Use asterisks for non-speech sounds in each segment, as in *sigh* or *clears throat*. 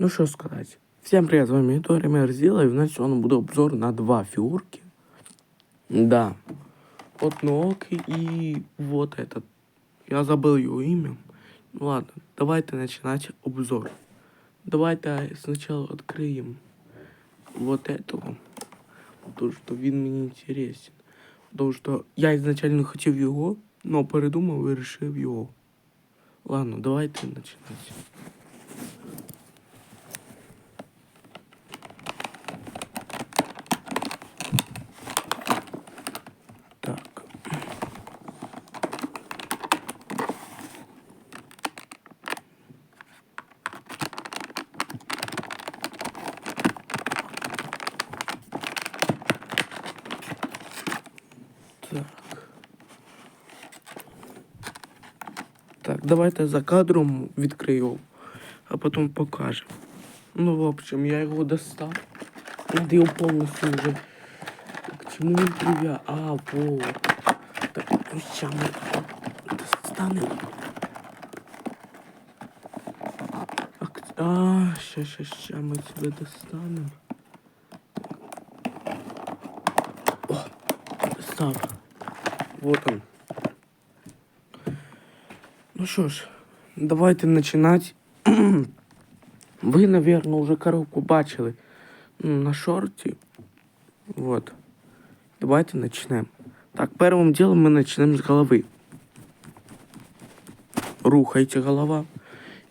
Ну что сказать. Всем привет, с вами Тори Мерзила, и у нас сегодня будет обзор на два фигурки. Да. Одноокий и вот этот. Я забыл его имя. Ну ладно, давайте начинать обзор. Давайте сначала откроем вот этого. Потому что він мені интересен. Потому что я изначально хотів його, но передумав і вирішив його. Ладно, давайте починати. Так. Так, давайте за кадром відкрию, а потім покажемо. Ну, в общем, я його достав. Надо його повністю вже. К чему він прив'я? А, вот. Так, ну сейчас ми достанемо. А, а, ща, ща, ща, ми тебе достанемо. О, достав. Вот он. Ну що ж, давайте починати. *clears throat* Ви, наверное, уже коробку бачили на шорті. Вот. Давайте начнем. Так, первым делом мы начнем с головы. Рухайте голова.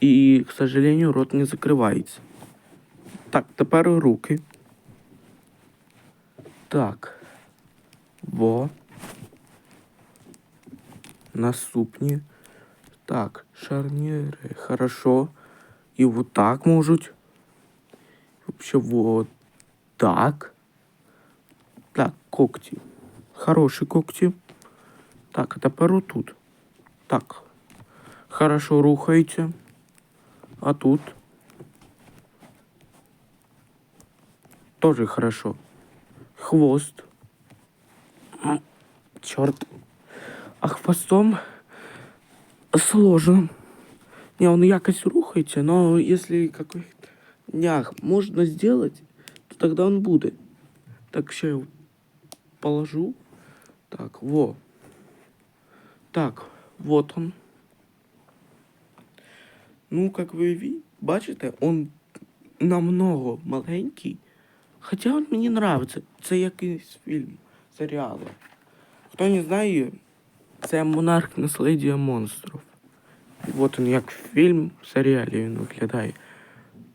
И, к сожалению, рот не закрывается. Так, тепер руки. Так. Во Наступні. Так, шарниры. Хорошо. И вот так можуть. Вообще вот так. Так, когті. Хороші когті. Так, а тепер отут. Так. Хорошо рухається. А тут. Тоже хорошо. Хвост. М, Чорт. А хвостом сложно. Не, он якось рухається, но если какой-то нях можно сделать, то тогда он будет. Так, ще я положу. Так, во. Так, вот он. Ну, как ви ві- бачите, он намного маленький. Хоча він мені нравиться. Це якийсь фільм, серіал. Хто не знає, це монарх наслідя монстрів. Вот він як фільм в серіалі він виглядає.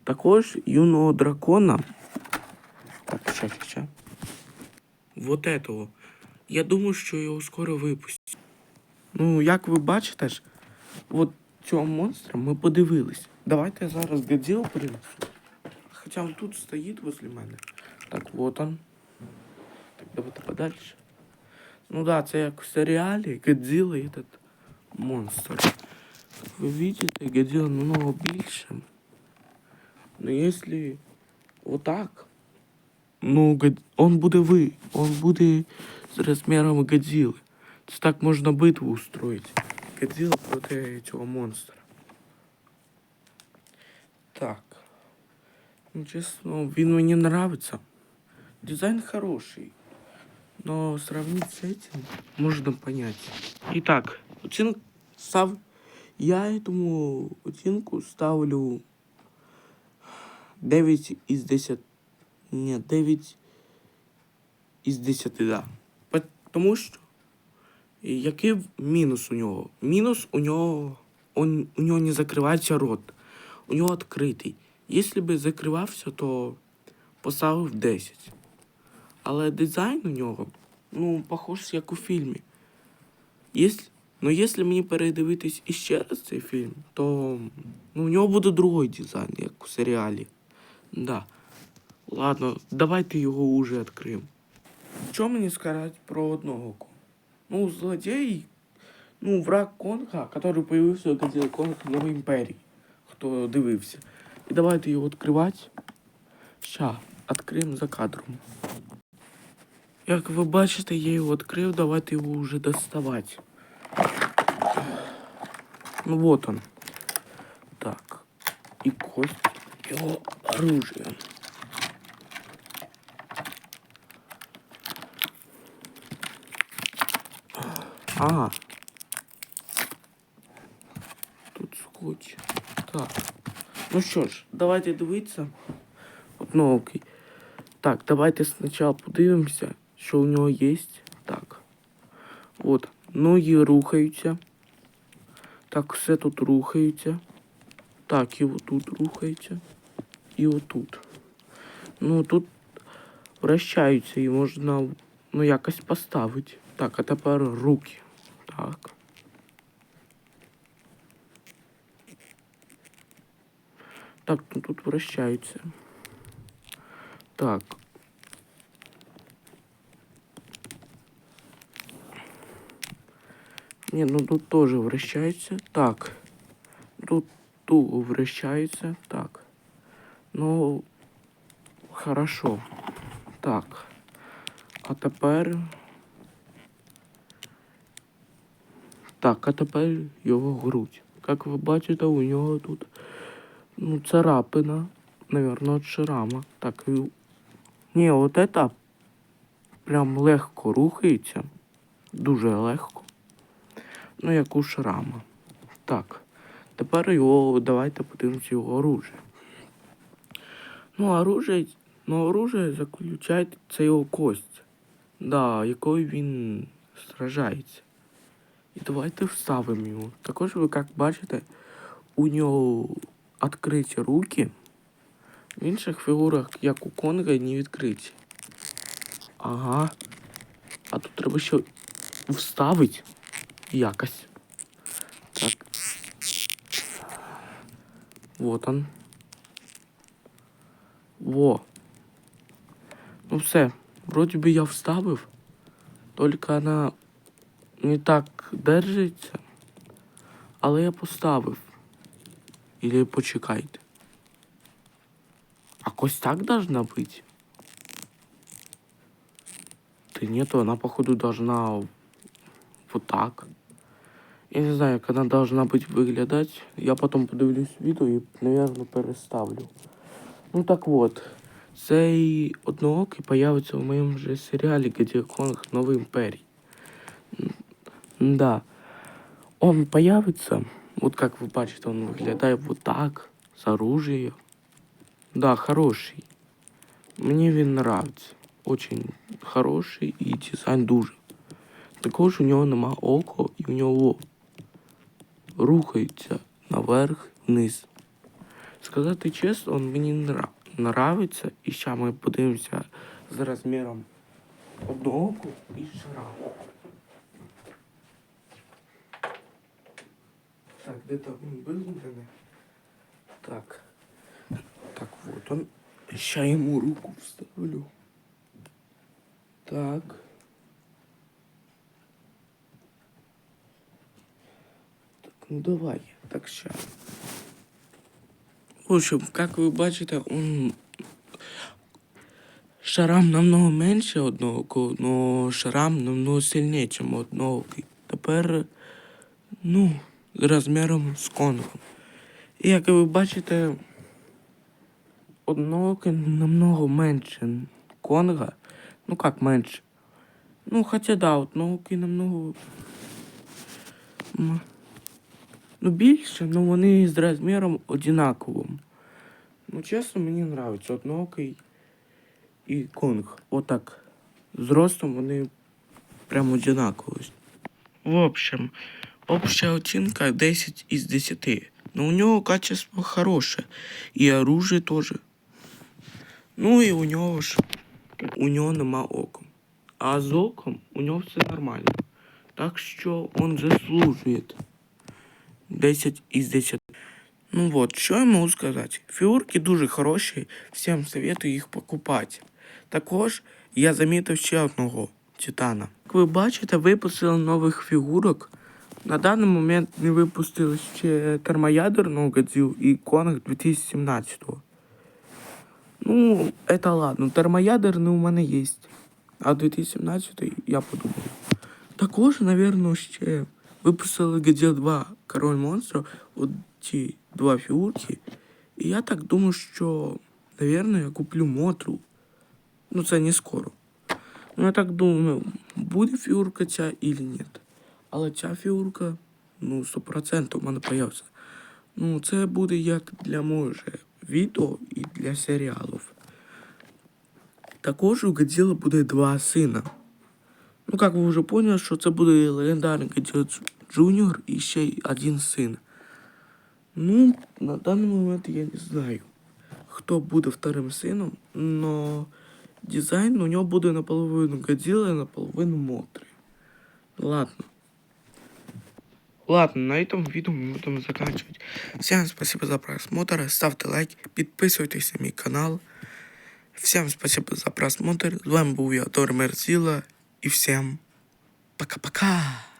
Також юного дракона. Так, ща, ща. Вот этого. Я думаю, що його скоро випустять. Ну, як ви бачите ж, от цього монстра ми подивились. Давайте я зараз Годзиллу принесу. Хоча він тут стоїть возле мене. Так, вот он. Так, давайте подальше. Ну да, це як в серіалі Годзилла і этот монстр. Как вы видите, Годзилла намного більше. Но если вот так, ну, Год- он буде ви, он буде з розміром Годзилли. Це так можна битву устроїти. Годзилла проти цього монстра. Так. Ну, чесно, він мені нравится. Дизайн хороший. Но сравнить с этим можно понять. Итак, оценка став... Я этому оцінку ставлю 9 із 10. Ні, 9 із 10, да. Тому що який мінус у нього? Мінус у нього он, у нього не закривається рот. У нього відкритий. Якщо б закривався, то поставив 10. Але дизайн у нього, ну, похож, як у фільмі. Если, ну, якщо мені передивитись іще раз цей фільм, то ну, у нього буде другий дизайн, як у серіалі. Да. Ладно, давайте його уже відкриємо. Що мені сказати про одного Ну, злодій, ну, враг Конга, який появився Годзilla Конг Нової імперії. Хто дивився. І давайте його відкривати. Ща, відкриємо за кадром. Як ви бачите, я його відкрив, давайте його вже доставати. Ну вот он. Так. І кость. его оружие. А. Тут скотч. Так. Ну що ж, давайте дивитися. Одноокий. Так, давайте спочатку подивимося, що у нього є. Так. От, ноги рухаються. Так, все тут рухається. Так, і отут рухається. І отут. Ну, тут вращаються і можна ну, якось поставити. Так, а тепер руки. Так. Так, ну тут вращаються. Так. Не, ну тут тоже вращается. Так. Тут ту вращается. Так. Ну, хорошо. Так. А тепер. Так, а тепер його грудь. Як ви бачите, у нього тут ну, царапина, наверное, от шрама. Так, і... Ні, от это прям легко рухається. Дуже легко. Ну, як у шрама. Так. Тепер його, давайте подивимося його оружие. Ну, оружие, ну, оружие заключає його кость. Да, якою він сражається. І давайте вставимо його. Також ви, як бачите, у нього відкриті руки. В інших фігурах, як у Конга, не відкриті. Ага. А тут треба ще вставити якось. Так. Вот он. Во. Ну все. Вроді би я вставив. Тільки вона не так держиться. Але я поставив. Или почекайте. А кость так должна быть? Да нет, она походу должна вот так. Я не знаю, как она должна быть выглядать. Я потом подивлюсь відео і, наверное, переставлю. Ну так вот. Цей одноокий появиться в моєму же серіалі «Где Конг. Новый империй». М, Да. Он появится, вот как вы бачите, он выглядает вот так, с оружием. Да, хороший. Мені він нравится. Очень хороший і дизайн дуже. Також у нього нема око і у нього Рухається наверх, вниз. Сказати чесно, він мені нра... нравиться. І ще ми подивимося з розміром одного і шраму. Так, де там він виглядає? Так. Так, вот он. Сейчас ему руку вставлю. Так. Ну давай. Так, сейчас. В общем, как вы бачите, он... Шрам намного менше одного, но шрам намного сильніше, ніж одного. Тепер, ну, з розміром з конгом. І як ви бачите, одноокий намного менше конга. Ну как менше? Ну, хотя да, одноокий намного. Ну, більше, але вони з розміром одинаковим. Ну, чесно, мені нравиться одноокий і конг. Отак. З ростом вони прям одинакові. В общем, общая оценка 10 из 10. Но у него качество хорошее. И оружие тоже. Ну и у него ж у него нема оком. А з оком у нього все нормально. Так що он заслужує 10 із 10. Ну вот, що я можу сказати? Фігурки дуже хороші, всім советую їх покупати. Також я замітив ще одного титана. Як ви бачите, випустили нових фігурок. На даний момент не випустили ще термоядерного Годзилу і Конг 2017-го. Ну, это ладно. Термоядерний у мене є. А 2017 я подумав. Також, напевно, ще випустили Годзилла 2 Король монстрів. От ці два фігурки. І я так думаю, що, напевно, я куплю мотру. Ну, це не скоро. Ну, я так думаю, буде фігурка ця і ні. Але ця фігурка, ну, 100% у мене появиться. Ну, це буде як для може відео і для серіалів. Також у Годзilla буде два сина. Ну, как ви вже поняли, що це буде легендарний Годзilla Джуніор і ще один син. Ну, на даний момент я не знаю, хто буде вторим сином, но дизайн у нього буде наполовину Годзilla і наполовину Мотри. Ладно. Ладно, на этом видео мы будем заканчивать. Всем спасибо за просмотр, ставьте лайк, підписуйтесь на мій канал. Всем спасибо за просмотр. З вами був я, Тор Мерзіла. І всем пока-пока.